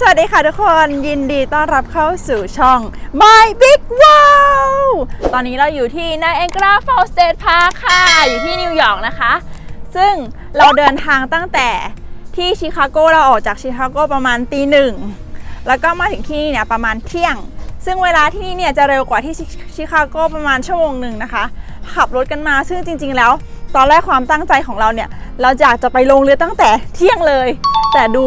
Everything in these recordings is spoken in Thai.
สวัสดีค่ะทุกคนยินดีต้อนรับเข้าสู่ช่อง My Big Wow ตอนนี้เราอยู่ที่ Niagara Falls State Park ค่ะ อยู่ที่นิวยอร์กนะคะ ซึ่งเราเดินทางตั้งแต่ที่ชิคาโกเราออกจากชิคาโกประมาณตีหนึ่ง แล้วก็มาถึงที่นี่เนี่ยประมาณเที่ยง ซึ่งเวลาที่นี่เนี่ยจะเร็วกว่าที่ชิคาโกประมาณชั่วโมงหนึ่งนะคะ ขับรถกันมาซึ่งจริง ๆ แล้ว ตอนแรกความตั้งใจของเราเนี่ยเราอยากจะไปลงเรือตั้งแต่เที่ยงเลย แต่ดู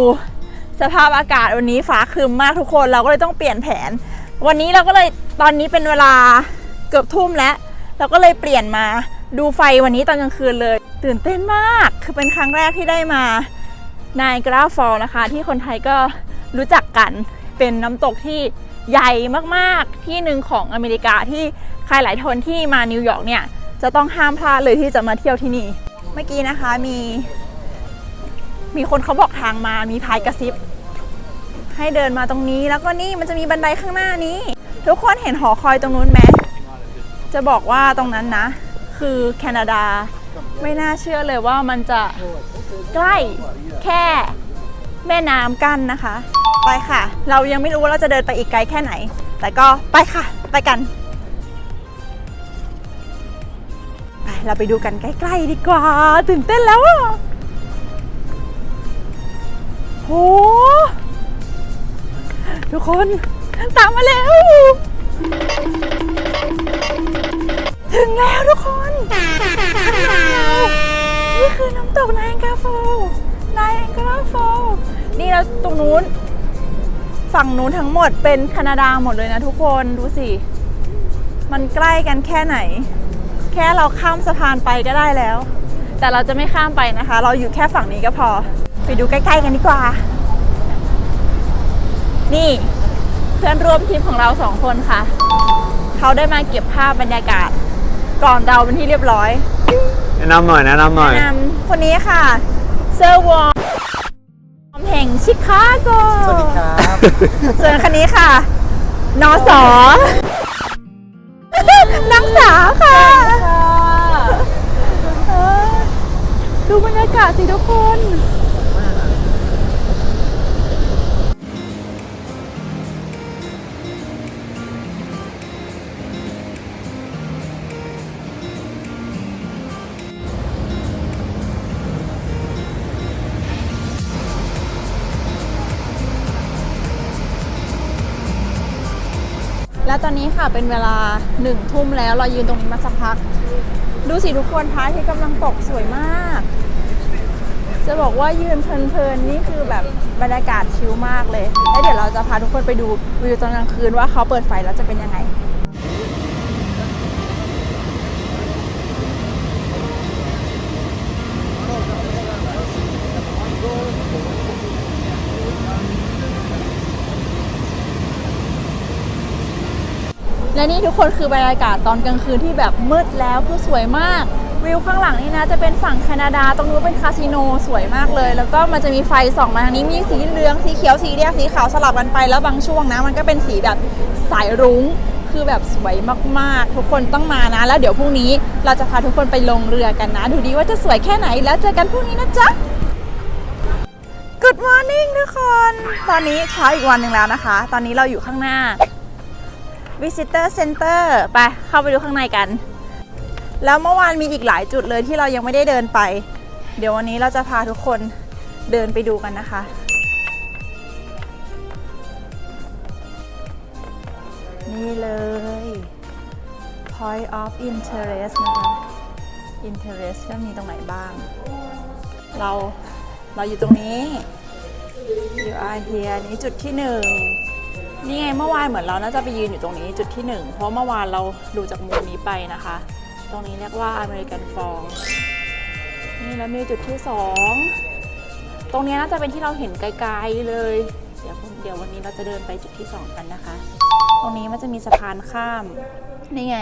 สภาพอากาศวันนี้ฟ้าครึมมากทุกคนเราก็เลยต้องเปลี่ยนแผน วันนี้เราก็เลยตอนนี้เป็นเวลาเกือบทุ่มแล้ว เราก็เลยเปลี่ยนมาดูไฟวันนี้ตอนกลางคืนเลย ตื่นเต้นมากคือเป็นครั้งแรกที่ได้มานายกราฟอลนะคะ ที่คนไทยก็รู้จักกันเป็นน้ำตกที่ใหญ่มากๆที่หนึ่งของอเมริกาที่ใครหลายคนที่มานิวยอร์กเนี่ยจะต้องห้ามพลาดเลยที่จะมาเที่ยวที่นี่ เมื่อกี้นะคะมี มีคนเขาบอกทางมามีพายกระซิบ ให้เดินมาตรงนี้แล้วก็นี่มันจะมีบันไดข้างหน้านี้ ทุกคนเห็นหอคอยตรงนู้นไหมจะบอกว่าตรงนั้นนะ คือแคนาดาไม่น่าเชื่อเลยว่ามันจะใกล้แค่แม่น้ำกั้นนะคะ ไปค่ะ เรายังไม่รู้ว่าเราจะเดินไปอีกไกลแค่ไหน แต่ก็ไปค่ะ ไปกันไปเราไปดูกันใกล้ ๆ ดีกว่า ตื่นเต้นแล้วอะ โหทุกคนตามมาแล้ว ถึงแล้วทุกคนถึงแล้วนี่คือน้ำตกนายแองกาโฟนายแองกาโฟนี่แล้วตรงนู้น ฝั่งนู้นทั้งหมดเป็นแคนาดาหมดเลยนะทุกคนดูสิ มันใกล้กันแค่ไหน แค่เราข้ามสะพานไปก็ได้แล้ว แต่เราจะไม่ข้ามไปนะคะ เราอยู่แค่ฝั่งนี้ก็พอ ไปดูใกล้ๆกันดีกว่า นี่เพื่อนร่วมทีมของเราสองคนค่ะ เขาได้มาเก็บภาพบรรยากาศ ก่อนเราเป็นที่เรียบร้อยแนะนำหน่อยแนะนำหน่อยแนะนำคนนี้ค่ะ เซอร์วอร์มแห่งชิคาโก สวัสดีครับ ส่วนคนนี้ค่ะ นอสอนางสาวค่ะเออดูบรรยากาศสิทุกคน แล้วตอนนี้ค่ะเป็นเวลาหนึ่งทุ่มแล้วเรายืนตรงนี้มาสักพัก ดูสิทุกคนพระอาที่กำลังตกสวยมาก จะบอกว่ายืนเพลินๆนี่คือแบบบรรยากาศชิลมากเลย แล้วเดี๋ยวเราจะพาทุกคนไปดูวิวตอนกลางคืนว่าเขาเปิดไฟแล้วจะเป็นยังไง และนี่ทุกคนคือบรรยากาศตอนกลางคืนที่แบบมืดแล้วคือสวยมาก วิวข้างหลังนี่นะจะเป็นฝั่งแคนาดาตรงนู้นเป็นคาสิโนสวยมากเลย แล้วก็มันจะมีไฟส่องมาทางนี้มีสีเหลืองสีเขียวสีแดงสีขาวสลับกันไปแล้วบางช่วงนะ มันก็เป็นสีแบบสายรุ้งคือแบบสวยมากๆ ทุกคนต้องมานะ แล้วเดี๋ยวพรุ่งนี้เราจะพาทุกคนไปลงเรือกันนะ ดูดีว่าจะสวยแค่ไหนแล้วเจอกันพรุ่งนี้นะจ๊ะ Good morning ทุกคน ตอนนี้เช้าอีกวันหนึ่งแล้วนะคะ ตอนนี้เราอยู่ข้างหน้า Visitor Center ไปเข้าไปดูข้างในกัน แล้วเมื่อวานมีอีกหลายจุดเลยที่เรายังไม่ได้เดินไป เดี๋ยววันนี้เราจะพาทุกคนเดินไปดูกันนะคะ นี่เลย Point of Interest นะคะ Interest ก็มีตรงไหนบ้าง เราเราอยู่ตรงนี้ you are here นี่จุดที่หนึ่ง นี่ไงเมื่อวานเหมือนเราน่าจะไปยืนอยู่ตรงนี้จุดที่หนึ่งเพราะเมื่อวานเราดูจากมุมนี้ไปนะคะ ตรงนี้เรียกว่า American Fall นี่แล้วมีจุดที่สองตรงนี้น่าจะเป็นที่เราเห็นไกลๆเลย เดี๋ยวเดี๋ยววันนี้เราจะเดินไปจุดที่สองกันนะคะ ตรงนี้มันจะมีสะพานข้ามนี่ไง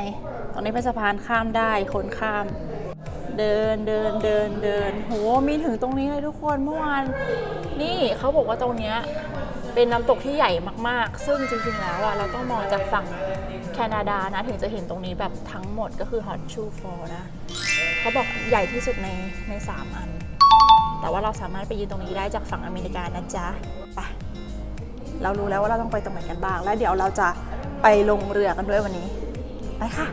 ตรงนี้เป็นสะพานข้ามได้คนข้าม เดินเดินเดินเดินโหมีถึงตรงนี้เลยทุกคนเมื่อวานนี่เขาบอกว่าตรงเนี้ย เป็นน้ำตกที่ใหญ่มากๆ ซึ่งจริงๆ แล้วอะเราต้องมองจากฝั่งแคนาดานะ ถึงจะเห็นตรงนี้แบบทั้งหมดก็คือฮอตชูฟอนะ เขาบอกใหญ่ที่สุดในใน 3 อัน แต่ว่าเราสามารถไปยืนตรงนี้ได้จากฝั่งอเมริกานะจ๊ะ ไป เรารู้แล้วว่าเราต้องไปตรงไหนกันบ้าง แล้วเดี๋ยวเราจะไปลงเรือกันด้วยวันนี้ ไปค่ะ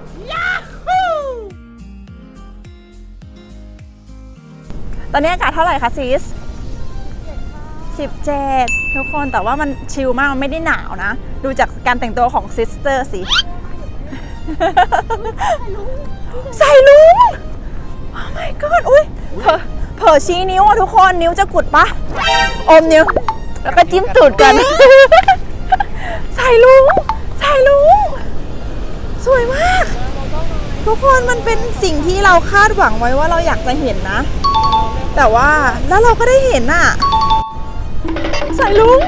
ตอนนี้อากาศเท่าไหร่คะซีส 17 ทุกคนแต่ว่ามันชิลมากมันไม่ได้หนาวนะ ดูจากการแต่งตัวของซิสเตอร์สิ ใส่ลุง oh my god อุ้ยเผลอเผลอชี้นิ้วอะทุกคนนิ้วจะกุดปะอมนิ้ว แล้วก็จิ้มตูดกัน ใส่ลุงใส่ลุงสวยมาก ทุกคนมันเป็นสิ่งที่เราคาดหวังไว้ว่าเราอยากจะเห็นนะ แต่ว่าแล้วเราก็ได้เห็นน่ะ สายลุง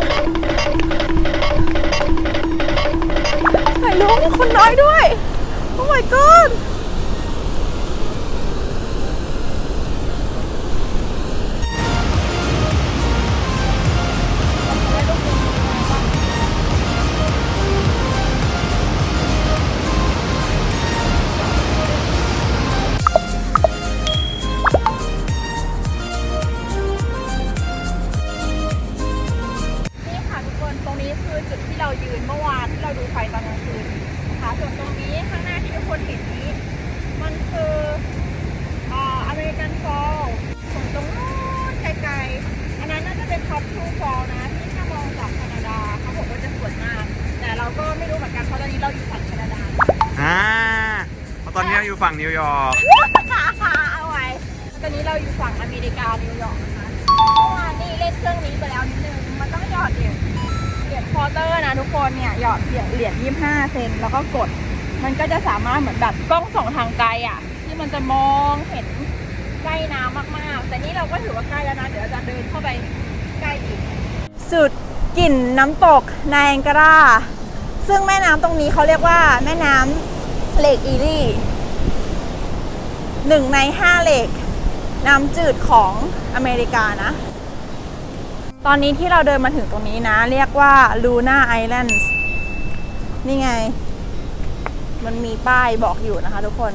สายลุงคนน้อยด้วย โอ้ my god ยอร์ก เอาไว้ตอนนี้เราอยู่ฝั่งอเมริกา นิวยอร์กนะคะเมื่อวานนี่เล่นเครื่องนี้ไปแล้วนิดนึง มันต้องหยอดเหรียญเหรียญควอเตอร์นะทุกคนเนี่ย หยอดเหรียญเหรียญยี่ห้าเซนแล้วก็กด มันก็จะสามารถเหมือนแบบกล้องส่องทางไกลอะ ที่มันจะมองเห็นใกล้น้ำมากๆ แต่นี่เราก็ถือว่าใกล้แล้วนะ เดี๋ยวเราจะเดินเข้าไปใกล้อีก สุดกลิ่นน้ำตกไนแองการาซึ่งแม่น้ำตรงนี้เขาเรียกว่าแม่น้ำเลกอีรี่ หนึ่งในห้าเหล็กน้ำจืดของอเมริกานะ ตอนนี้ที่เราเดินมาถึงตรงนี้นะ เรียกว่า Luna Islands นี่ไง มันมีป้ายบอกอยู่นะคะทุกคน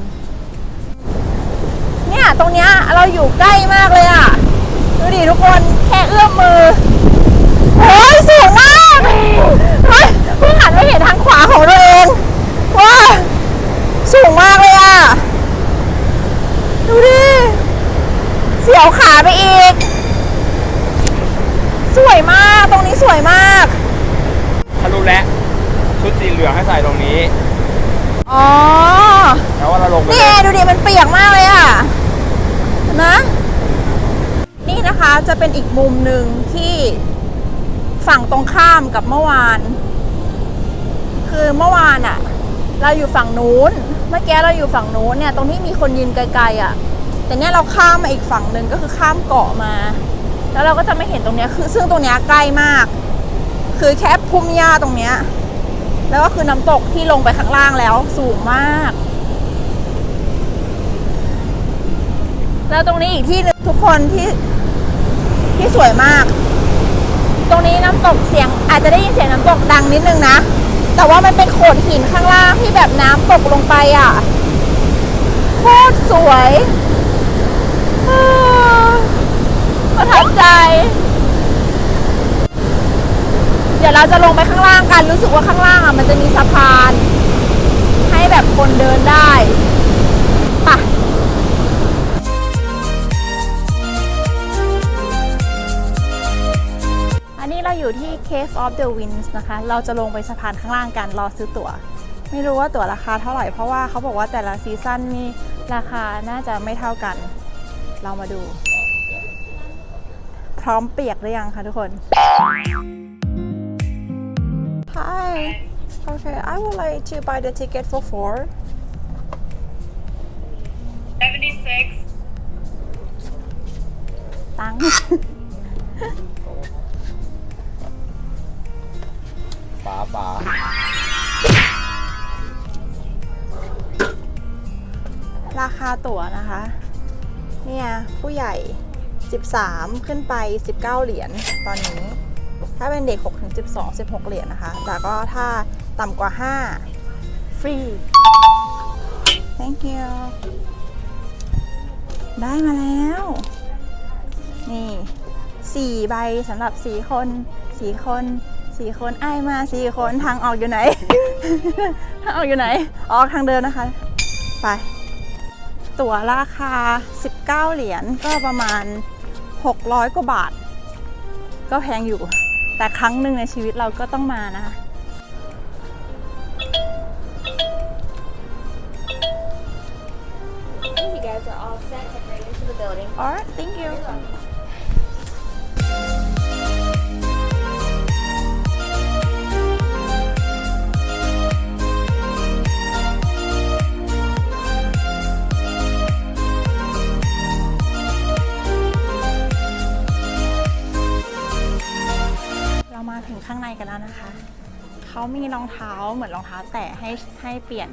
เนี่ย ตรงเนี้ยเราอยู่ใกล้มากเลยอะ่ะ ดูดิทุกคนแค่เอื้อมมือ โอ้ยสูงมากเฮ้ยเพิ่งหันไปเห็นทางขวาของตัวเองว้าสูงมากเลยอะ่ะ ดูดิ เสียวขาไปอีก สวยมาก ตรงนี้สวยมาก ทะลุแล้วชุดสีเหลืองให้ใส่ตรงนี้ อ๋อ แล้วว่าเราลงไป นี่ดูดิ มัน เปียกมากเลยอะนะ นี่นะคะจะเป็นอีกมุมหนึ่งที่ฝั่งตรงข้ามกับเมื่อวาน คือเมื่อวานอะเราอยู่ฝั่งนู้น เมื่อกี้เราอยู่ฝั่งนู้นเนี่ย ตรงที่มีคนยืนไกลๆอะแต่เนี่ยเราข้ามมาอีกฝั่งหนึ่งก็คือข้ามเกาะมา แล้วเราก็จะไม่เห็นตรงเนี้ยคือ ซึ่งตรงเนี้ยใกล้มาก คือแค่พุ่มหญ้าตรงเนี้ยแล้วก็คือน้ำตกที่ลงไปข้างล่างแล้วสูงมาก แล้วตรงนี้อีกที่หนึงทุกคนที่ที่สวยมาก ตรงนี้น้ำตกเสียง อาจจะได้ยินเสียงน้ำตกดังนิดนึงนะ แต่ว่ามันเป็นโขดหินข้างล่างที่แบบน้ำตกลงไปอะโคตรสวยอ่าประทับใจ เดี๋ยวเราจะลงไปข้างล่างกัน รู้สึกว่าข้างล่างอะมันจะมีสะพาน ให้แบบคนเดินได้ อันนี้เราอยู่ที่ Cave of the Winds นะคะ เราจะลงไปสะพานข้างล่างกันรอซื้อตั๋ว ไม่รู้ว่าตั๋วราคาเท่าไหร่เพราะว่าเขาบอกว่าแต่ละซีซั่นนี่ราคาน่าจะไม่เท่ากัน เรามาดู พร้อมเปียกหรือยังคะทุกคน Hi. Okay, I would like to buy the ticket for four. 76. ตัง คาตั๋วนะคะ เนี่ย ผู้ใหญ่ 13 ขึ้นไป 19 เหรียญตอนนี้ ถ้าเป็นเด็ก6ถึง12 16 เหรียญนะคะ แต่ก็ถ้าต่ำกว่า 5 ฟรี thank you ได้มาแล้ว นี่ 4 ใบสำหรับ 4 คน 4 คนสี่คนไอมาสี่คนทางออกอยู่ไหน ทางออกอยู่ไหน ออกทางเดินนะคะ ไป ตั๋วราคา 19 เหรียญก็ประมาณ 600 กว่าบาท ก็แพงอยู่ แต่ครั้งหนึ่งในชีวิตเราก็ต้องมานะคะ You มาถึงข้างในกันแล้วนะคะ เขามีรองเท้าเหมือนรองเท้าแตะให้ให้เปลี่ยน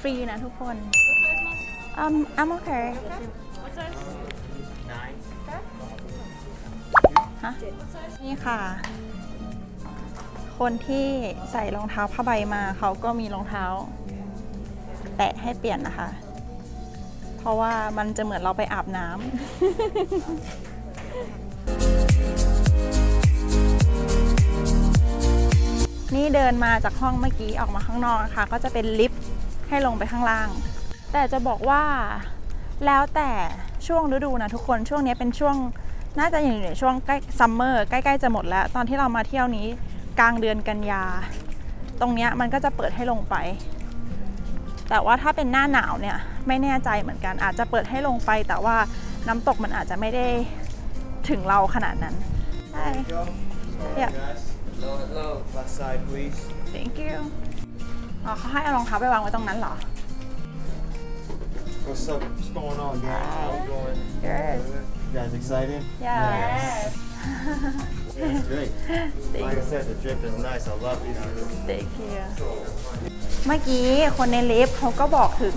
ฟรีนะทุกคน um I'm okay ฮะนี่ค่ะ คนที่ใส่รองเท้าผ้าใบมาเขาก็มีรองเท้า แตะให้เปลี่ยนนะคะ เพราะว่ามันจะเหมือนเราไปอาบน้ำ นี่เดินมาจากห้องเมื่อกี้ออกมาข้างนอกนะคะก็จะเป็นลิฟต์ให้ลงไปข้างล่าง แต่จะบอกว่าแล้วแต่ช่วงฤดูนะทุกคนช่วงนี้เป็นช่วงน่าจะอยู่ในช่วงใกล้ซัมเมอร์ใกล้ๆจะหมดแล้ว ตอนที่เรามาเที่ยวนี้กลางเดือนกันยา ตรงเนี้ยมันก็จะเปิดให้ลงไป แต่ว่าถ้าเป็นหน้าหนาวเนี่ยไม่แน่ใจเหมือนกัน อาจจะเปิดให้ลงไป แต่ว่าน้ำตกมันอาจจะไม่ได้ถึงเราขนาดนั้นใช่ Yeah. Hello, hello. Left side, please. thank you อ๋อเขาให้เอารองเท้าไปวางไว้ตรงนั้นเหรอ What's up? What's going on, gang? How we doing? Good. You guys excited? yeah Yeah, it's great. Like I said, the trip is nice. I love it. thank you เมื่อกี้คนในลิฟต์เขาก็บอกถึง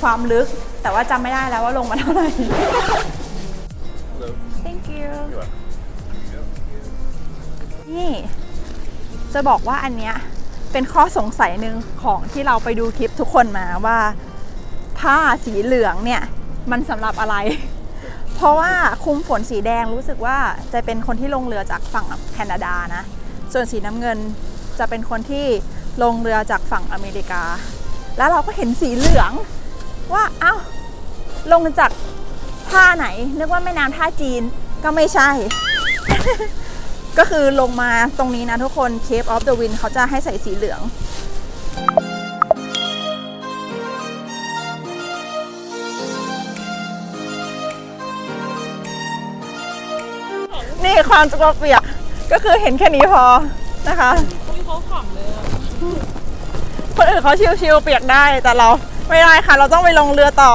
ความลึก แต่ว่าจำไม่ได้แล้วว่าลงมาเท่าไหร่ thank you นี่ จะบอกว่าอันเนี้ยเป็นข้อสงสัยหนึ่งของที่เราไปดูคลิปทุกคนมาว่า ผ้าสีเหลืองเนี่ยมันสำหรับอะไร เพราะว่าคุมฝนสีแดงรู้สึกว่าจะเป็นคนที่ลงเรือจากฝั่งแคนาดานะ ส่วนสีน้ำเงินจะเป็นคนที่ลงเรือจากฝั่งอเมริกา แล้วเราก็เห็นสีเหลืองว่าเอ้าลงจากท่าไหน นึกว่าแม่น้ำท่าจีนก็ไม่ใช่ ก็คือลงมาตรงนี้นะทุกคน Cape of the Wind เขาจะให้ใส่สีเหลือง นี่ความจะกเปียกก็คือเห็นแค่นี้พอนะคะคนอื่นเขาชิวๆเปียกได้แต่เราไม่ได้ค่ะ เราต้องไปลงเรือต่อ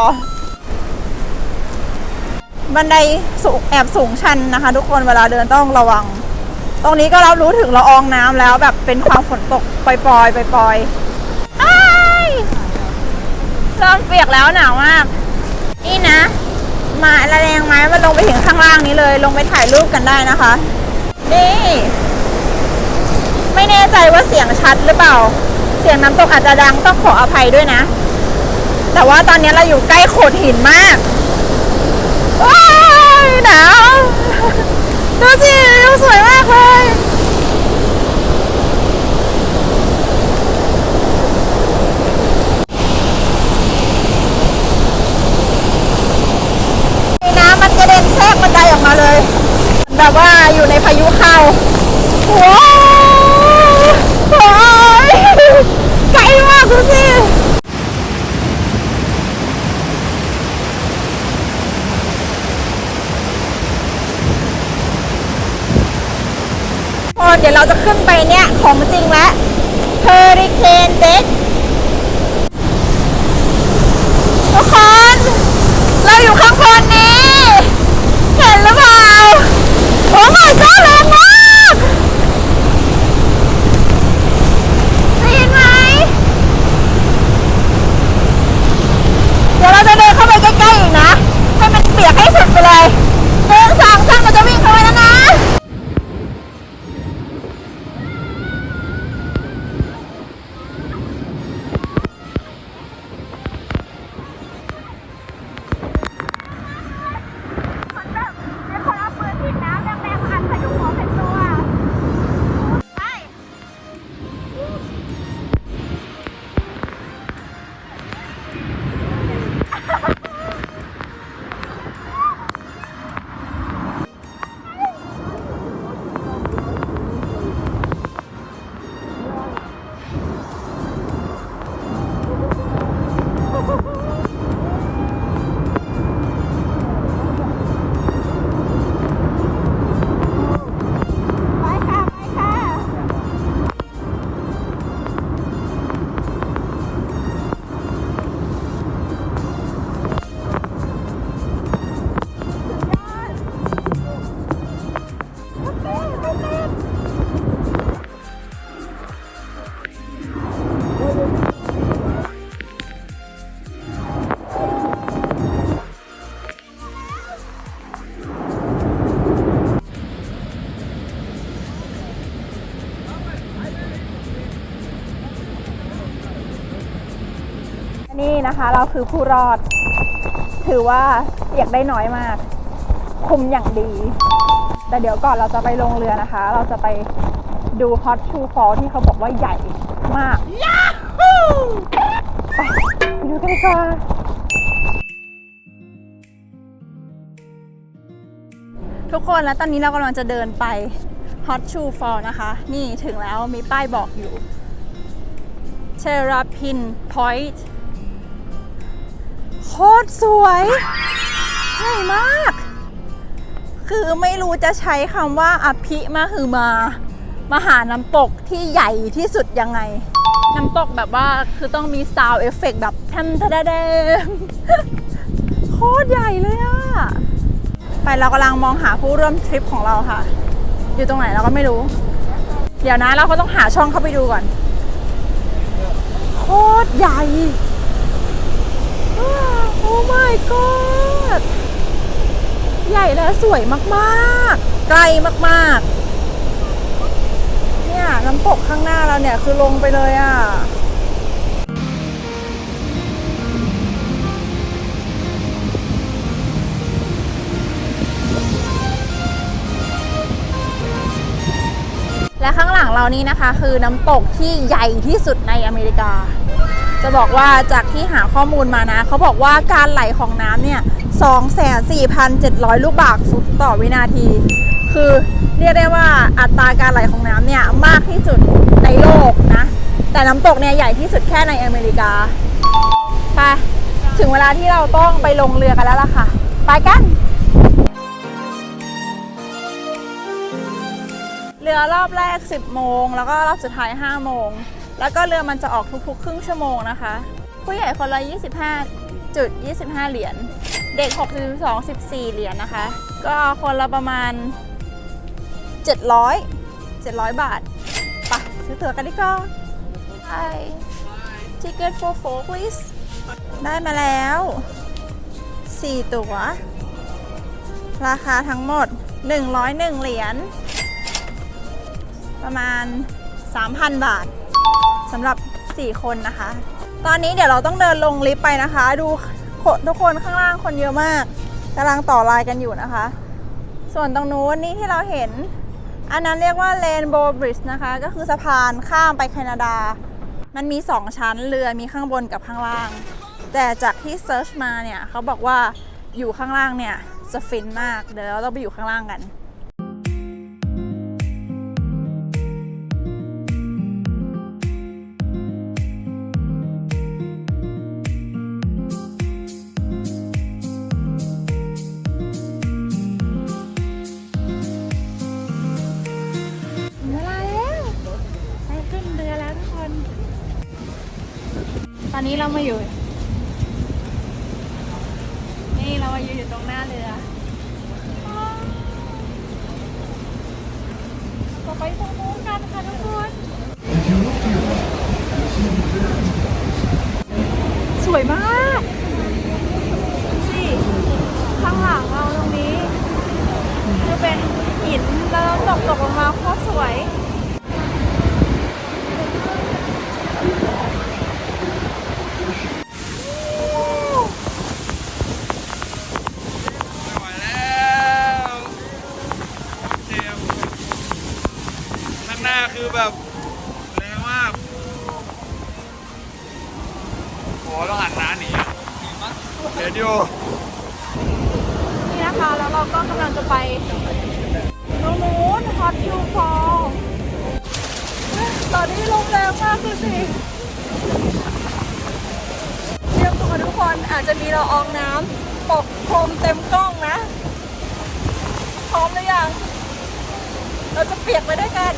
บันไดสูงแอบสูงชันนะคะ ทุกคนเวลาเดินต้องระวัง ตรงนี้ก็รับรู้ถึงละอองน้ำแล้วแบบเป็นความฝนตกปล่อยๆปล่อยๆอ้ายเริ่มเปียกแล้วหนาวมาก นี่นะ มาละแรงไม้มันลงไปถึงข้างล่างนี้เลย ลงไปถ่ายรูปกันได้นะคะ นี่ ไม่แน่ใจว่าเสียงชัดหรือเปล่า เสียงน้ำตกอาจจะดังต้องขออภัยด้วยนะ แต่ว่าตอนนี้เราอยู่ใกล้โขดหินมากว้ายหนาว ดูสิวิวสวยมากเลย น้ำมันกระเด็นแทรกบันไดออกมาเลย แบบว่าอยู่ในพายุเข้าว้โอ้ยไกลมากดูสิ พอเดี๋ยวเราจะขึ้นไปเนี่ย เราคือผู้รอด ถือว่าเปียกได้น้อยมาก คุมอย่างดี แต่เดี๋ยวก่อนเราจะไปลงเรือนะคะ เราจะไปดูฮอตชูฟอลที่เขาบอกว่าใหญ่มากไปไปดูกันดีกว่าทุกคนแล้วตอนนี้เรากำลังจะเดินไปฮอตชูฟอลนะคะ นี่ถึงแล้วมีป้ายบอกอยู่เชราพินพอยต์ คตรสวยใหญ่มาก คือไม่รู้จะใช้คำว่าอภิมาคือมา มาหาน้ำตกที่ใหญ่ที่สุดยังไง น้ำตกแบบว่าคือต้องมีซาวเอฟเฟกแบบแทมทะเดมโคตรใหญ่เลยอะไปเรากำลังมองหาผู้ร่วมทริปของเราค่ะ อยู่ตรงไหนเราก็ไม่รู้ เดี๋ยวนะเราก็ต้องหาช่องเข้าไปดูก่อน โคตรใหญ่ โอ้ my god ใหญ่และสวยมากๆ ไกลมากๆ เนี่ยน้ำตกข้างหน้าเราเนี่ยคือลงไปเลยอะและข้างหลังเรานี้นะคะ คือน้ำตกที่ใหญ่ที่สุดในอเมริกา จะบอกว่าจากที่หาข้อมูลมานะ เขาบอกว่าการไหลของน้ำเนี่ย 24,700 ลูกบาศก์ฟุตต่อวินาที คือเรียกได้ว่าอัตราการไหลของน้ำเนี่ย มากที่สุดในโลกนะ แต่น้ำตกเนี่ย ใหญ่ที่สุดแค่ในอเมริกา ไป ถึงเวลาที่เราต้องไปลงเรือกันแล้วล่ะค่ะ ไปกัน เรือรอบแรก 10 โมง แล้วก็รอบสุดท้าย 5 โมง แล้วก็เรือมันจะออกทุกๆ ครึ่งชั่วโมงนะคะ ผู้ใหญ่คนละ 25จุด25 เหรียญ เด็ก 62 14 เหรียญนะคะ ก็คนละประมาณ 700 700 บาทไปซื้อตั๋วกันดีกว่าไป ticket for four please ได้มาแล้ว 4 ตั๋ว ราคาทั้งหมด 101 เหรียญ ประมาณ 3,000 บาท สำหรับ 4 คนนะคะ ตอนนี้เดี๋ยวเราต้องเดินลงลิฟต์ไปนะคะ ดูคนทุกคนข้างล่างคนเยอะมากกำลังต่อลายกันอยู่นะคะ ส่วนตรงนู้นนี่ที่เราเห็น อันนั้นเรียกว่า Rainbow Bridge นะคะ ก็คือสะพานข้ามไปแคนาดา มันมี 2 ชั้นเรือมีข้างบนกับข้างล่าง แต่จากที่เซิร์ชมาเนี่ยเขาบอกว่าอยู่ข้างล่างเนี่ยจะฟินมาก เดี๋ยวเราต้องไปอยู่ข้างล่างกัน นี้เรามาอยู่ นี่เรามาอยู่อยู่ตรงหน้าเรือเราไปตรงนู้นกันค่ะทุกคน สวยมากดูสิข้างหลังเราตรงนี้คือเป็นหินแล้วตกตกลงมาโคตรสวย โคมเต็มกล้องนะ พร้อมหรือยัง เราจะเปียกไปด้วยกัน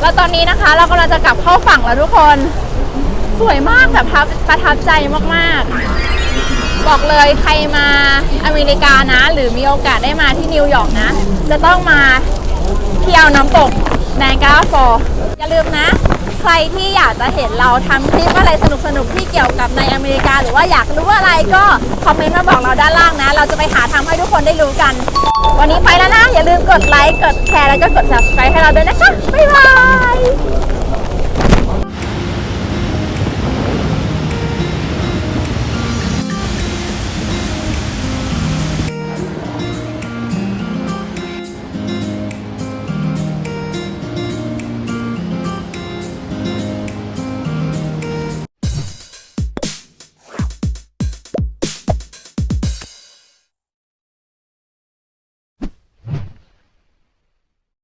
แล้วตอนนี้นะคะเรากำลังจะกลับเข้าฝั่งแล้วทุกคน สวยมากแบบประทับประทับใจมาก ๆ บอกเลยใครมาอเมริกานะ หรือมีโอกาสได้มาที่นิวยอร์กนะ จะต้องมาเที่ยวน้ำตกแนงกาฟอร์อย่าลืมนะ ใครที่อยากจะเห็นเราทำคลิปอะไรสนุกๆที่เกี่ยวกับในอเมริกา หรือว่าอยากรู้อะไรก็คอมเมนต์มาบอกเราด้านล่างนะ เราจะไปหาทำให้ทุกคนได้รู้กัน วันนี้ไปแล้วนะ อย่าลืมกดไลค์กดแชร์แล้วก็กด subscribe ให้เราด้วยนะคะบ๊ายบาย